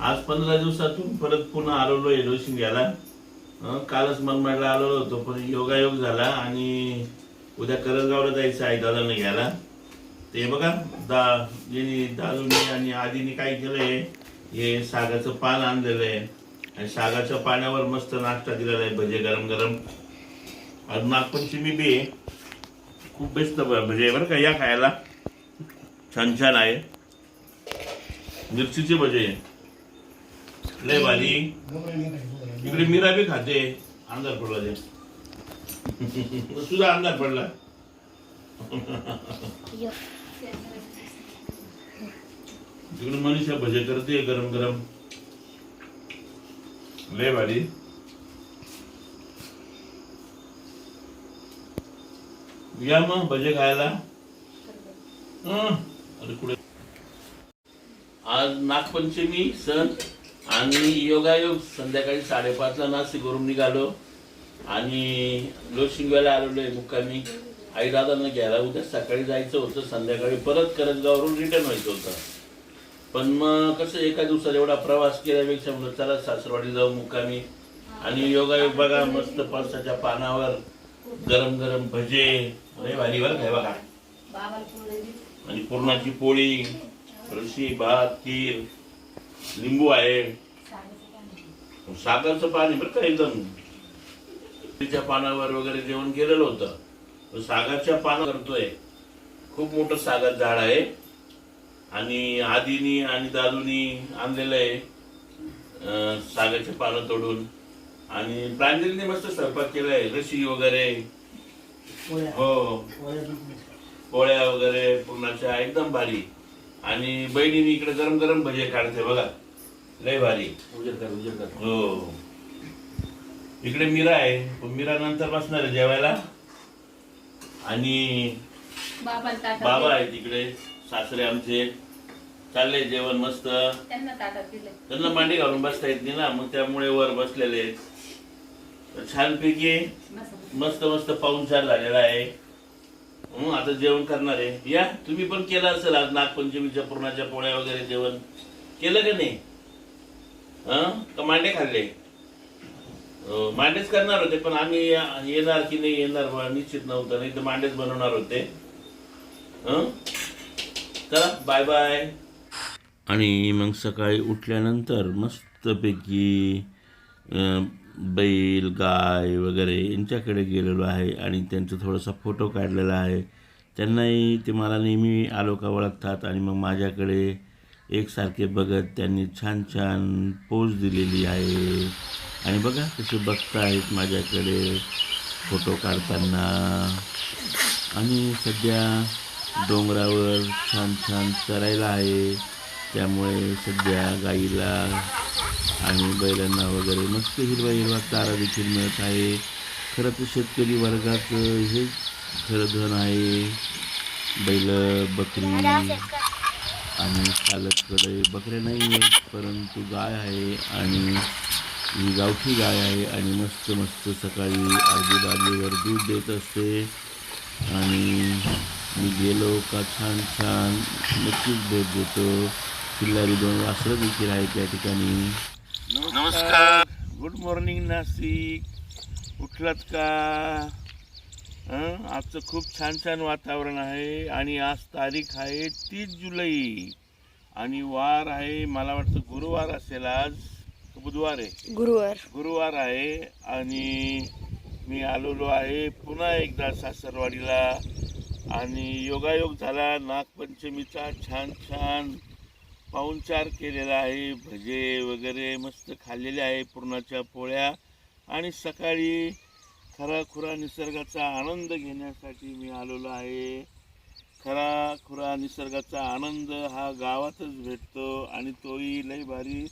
आज पंधरा दिवसातून परत पुन्हा आलेलो आहे लोशिंग्याला हं, कालच मनमाडला आलेलो होतो पण योगायोग झाला आणि उद्या करंजगावला जायचं आहे दादांना घ्यायला. ते बघा दा यांनी दादूनी आणि आधीने काय केलंय हे सागाचं पान आणलेलं आहे. आणि सागाच्या पाण्यावर मस्त नाश्ता दिलेला आहे भजे गरम गरम. आज नागपंचमी बी आहे. खूप बेस्ट भजे बरं का या खायला. छान छान आहे. मिरचीचे भजे. लय भारी. इकडे मीरा बी खाते. अंधार पडला ते तुझा अंधार पडला. तिकडे मनीषा भजे करते गरम गरम. लय भारी. या मग भजे खायला. हं. अरे कुठे आज नागपंचमी सण आणि योगायोग. संध्याकाळी साडेपाचला नाशिक करून निघालो आणि लोशिंगव्याला आलेलो आहे मुक्कामी. आई दादांना घ्यायला उद्या सकाळी जायचं होतं संध्याकाळी परत करंजगावरून रिटर्न व्हायचं होतं. पण मग कसं एका दिवसात एवढा प्रवास केल्यापेक्षा म्हणलं चला सासरवाडी जाऊ मुक्कामी. आणि योगायोग बघा मस्त पावसाच्या पानावर गरम गरम भजे भारी बरं काय बघा. आणि पुरणाची पोळी. रशी भात खीर लिंबू आहे. सागरचं पाणी बरं का एकदम. तिच्या पानावर वगैरे जेवण केलेलं होतं. तर सागाच्या पाना करतोय. खूप मोठं सागर झाड आहे. आणि आदीनी आणि दादूनी आणलेलं आहे अं, सागाचे पानं तोडून. आणि प्रांजलीने मस्त स्वयंपाक केलाय रशी वगैरे. हो. पोळ्या वगैरे पूर्णाच्या एकदम भारी. आणि बहिणीने इकडे गरम गरम भजे काढते बघा. लय भारी. हो. इकडे मीरा आहे. पण मीरा नंतर बसणार आहे जेवायला. आणि बाबा. आहे तिकडे सासरे आमचे. चालले जेवण मस्त. त्यांना मांडी घालून बसता येत नाही ना. मग त्यामुळे वर बसलेले छानपैकी मस्त. मस्त पाहुणचार झालेला आहे. हं, आता जेवण करणार. आहे या तुम्ही पण केलं असेल आज नागपंचमीच्या पूर्णाच्या पोळ्या वगैरे जेवण. केलं का नाही? हं? का मांडे खाल्ले? हो, मांडेच करणार होते पण आम्ही या- येणार की नाही येणार बा निश्चित नव्हतं नाही तर मांडेच बनवणार होते. हं? चला बाय बाय आणि मग सकाळी उठल्यानंतर मस्तपैकी अं, बैल गाय वगैरे यांच्याकडे गेलेलो आहे आणि त्यांचा थोडासा फोटो काढलेला आहे. त्यांनाही ते मला नेहमी आलोका ओळखतात आणि मग माझ्याकडे एकसारखे बघत त्यांनी छान छान पोज दिलेली आहे. आणि बघा कसे आहेत माझ्याकडे फोटो काढताना. आणि सध्या डोंगरावर छान छान चरायला आहे. त्यामुळे सध्या गाईला आणि बैलांना वगैरे. मस्त हिरवा हिरवा चारा देखील मिळत आहे. खरं तर शेतकरी वर्गाचं हे खरं धन आहे. बैल बकरी आणि चालककडे बकऱ्या नाही आहेत परंतु गाय आहे आणि ही गावठी गाय आहे आणि मस्त मस्त सकाळी आजूबाजूवर दूध देत असते. आणि मी गेलो का छान छान नक्कीच भेट देतो. किल्लारी दोन वासरं देखील आहेत त्या ठिकाणी. नमस्कार. Good morning Nashik. उठलात का? हं? आजचं खूप छान छान वातावरण आहे आणि आज तारीख आहे तीस जुलै. आणि वार आहे मला वाटतं गुरुवार असेल आज. बुधवार आहे. गुरुवार. गुरुवार आहे आणि मी आलेलो आहे पुन्हा एकदा सासरवाडीला. आणि योगायोग झाला नागपंचमीचा छान छान पाहुणचार केलेला आहे भजे वगैरे मस्त खाल्लेले आहे पुरणाच्या पोळ्या. आणि सकाळी खरा खुरा निसर्गाचा आनंद घेण्यासाठी मी आलेलो आहे. खरा खुरा निसर्गाचा आनंद हा गावातच भेटतो आणि तोही लई भारी.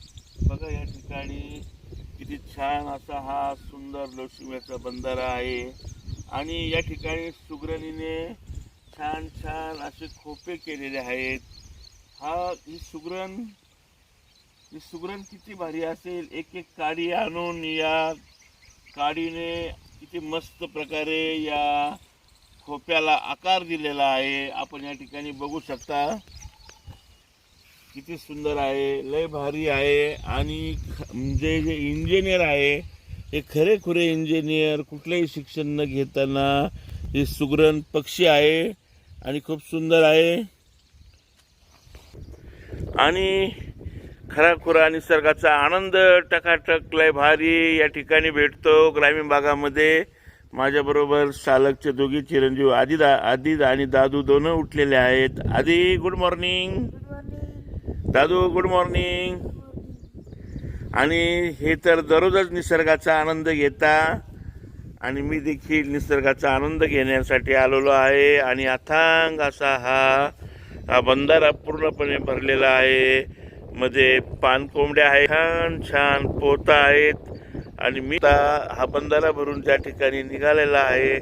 बघा या ठिकाणी किती छान असा हा सुंदर लोशिम्याचा बंधारा आहे. आणि या ठिकाणी सुगरणीने छान छान असे खोपे केलेले आहेत. हा ही सुगरण ही सुगरण किती भारी असेल. एक एक काडी आणून या काडीने किती मस्त प्रकारे या खोप्याला आकार दिलेला आहे. आपण या ठिकाणी बघू शकता. किती सुंदर आहे लय भारी आहे. आणि म्हणजे जे इंजिनियर आहे हे खरे खुरे इंजिनियर कुठलंही शिक्षण न घेताना हे सुग्रण पक्षी आहे आणि खूप सुंदर आहे. आणि खरा खुरा निसर्गाचा आनंद टकाटक लय भारी या ठिकाणी भेटतो ग्रामीण भागामध्ये. माझ्याबरोबर चालकचे दोघी चिरंजीव आदी दा आदी आणि दादू दोन उठलेले आहेत. आदी गुड मॉर्निंग दादू गुड मॉर्निंग आणि हे तर दररोजच निसर्गाचा आनंद घेता. आणि मी देखील निसर्गाचा आनंद घेण्यासाठी आलेलो आहे. आणि अथांग असा हा हा बंधारा पूर्णपणे भरलेला आहे. मध्ये पानकोंबड्या आहेत. छान छान पोता आहेत. आणि मी हा बंधारा भरून ज्या ठिकाणी निघालेला आहे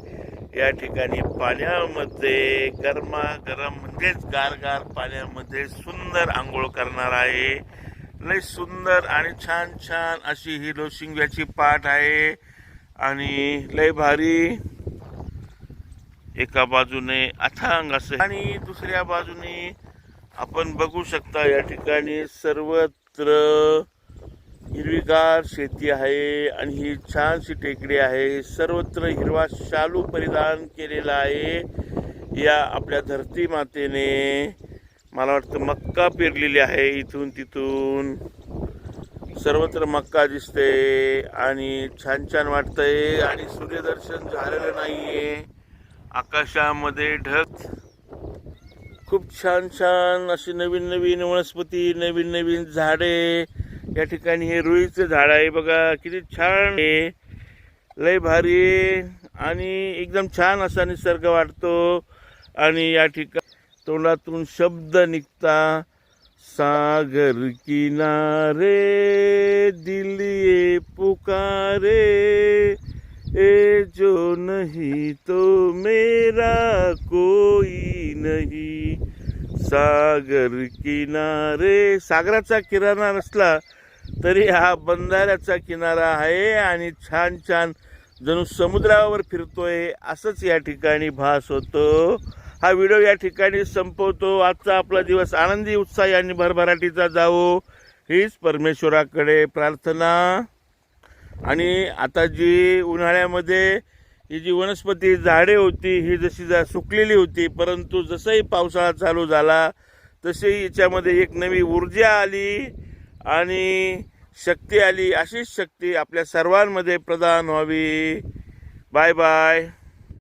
या ठिकाणी पाण्यामध्ये गरमागरम म्हणजेच गारगार पाण्यामध्ये सुंदर आंघोळ करणार आहे. लय सुंदर आणि छान छान अशी ही लोशिंग्याची पाठ आहे. आणि लय भारी एका बाजूने अथांग असं आणि दुसऱ्या बाजूने आपण बघू शकता या ठिकाणी सर्वत्र हिरवीगार शेती आहे आणि ही छानशी टेकडी आहे. सर्वत्र हिरवा शालू परिधान केलेला आहे. या आपल्या धरती मातेने मला वाटतं मक्का पेरलेली आहे इथून तिथून. सर्वत्र मक्का दिसते आणि छान छान वाटतंय आणि सूर्यदर्शन झालेलं नाहीये. आकाशामध्ये ढग. खूप छान छान अशी नवीन नवीन वनस्पती नवीन नवीन झाडे. या ठिकाणी हे रुईचं झाड आहे बघा किती छान आहे. लय भारी आहे. आणि एकदम छान असा निसर्ग वाटतो. आणि या ठिकाणी तोंडातून शब्द निघता सागर किनारे दिल पुकारे. ए जो नहीं तो मेरा कोई नहीं। सागर किनारे सागराचा किनारा नसला तरी हा बंधाऱ्याचा किनारा आहे आणि छान छान जणू समुद्रावर फिरतोय असंच या ठिकाणी भास होतो. हा व्हिडिओ या ठिकाणी संपवतो. आजचा आपला दिवस आनंदी उत्साही आणि भरभराटीचा जावो. हीच परमेश्वराकडे प्रार्थना. आणि आता जी उन्हाळ्यामध्ये ही जी वनस्पती झाडे होती ही जशी जा सुकलेली होती परंतु जसंही पावसाळा चालू झाला तशी याच्यामध्ये एक नवी ऊर्जा आली आणि शक्ती आली. अशीच शक्ती आपल्या सर्वांमध्ये प्रदान व्हावी. Bye bye.